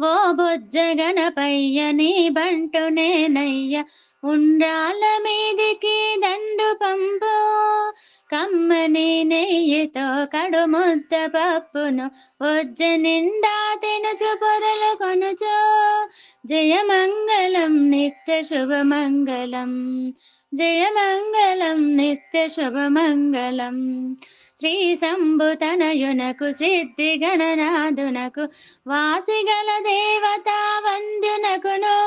ఓ బొజ్జ పయ్యని నీ బంటు ఉండ్రాల మీదికి దండు పంపు. కమ్మని నెయ్యితో కడు ముద్ద పప్పును వజ్జ నిండా తినుచు పొరలు కొనుచు. జయమంగళం నిత్య శుభమంగళం. జయమంగళం నిత్య శుభమంగళం. శ్రీ శంభుతనయునకు సిద్ధి గణనాథునకు వాసిగల దేవతా వంద్యునకును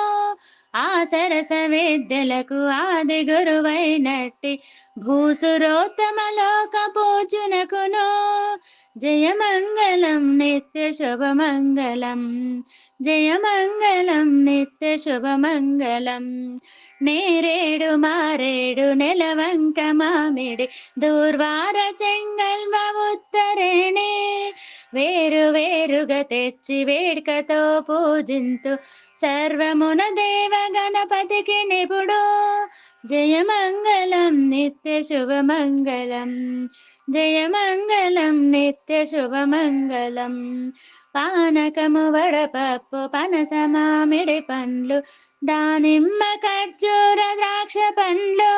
ఆ సరస విద్యలకు ఆది గురువైనట్టి భూసురోత్తమ లోక పూజునకును. జయమంగళం నిత్య శుభమంగళం జయమంగళం నిత్య శుభమంగళం నేరేడు మారేడు నెలవంక మామిడి దూర్వార చెంగల్వ ఉత్తరేణి వేరు వేరుగా తెచ్చి వేడుకతో పూజింతు. సర్వమున దేవ గణపతికి నిపుడు. జయమంగళం నిత్య శుభమంగళం జయమంగళం నిత్య శుభమంగళం పానకము వడపప్పు పనస మామిడి పండ్లు. దానిమ్మ ఖర్జూర ద్రాక్ష పండ్లు.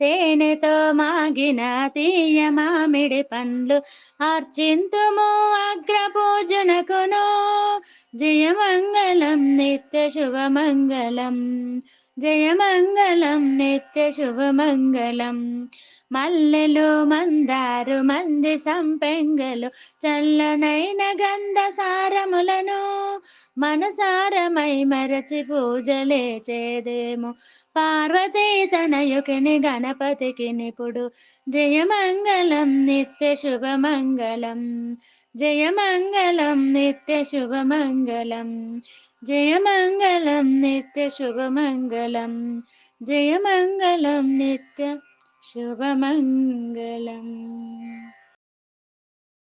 తేనెతో మాగిన తీయ మామిడి పండ్లు. అర్చింతుము అగ్రభోజనకును. జయమంగళం నిత్య శుభమంగళం. జయమంగళం నిత్య శుభమంగళం. మల్లెలు మందారు మంది సంపెంగలు. చల్లనైన గంధ సారములను మనసారమై మరచి పూజలే చేదేము పార్వతీ తనయుకిని గణపతికి నిపుడు జయమంగళం నిత్య శుభమంగళం జయమంగళం నిత్య శుభమంగళం జయమంగళం నిత్య శుభమంగళం జయమంగళం నిత్య శుభమంగళం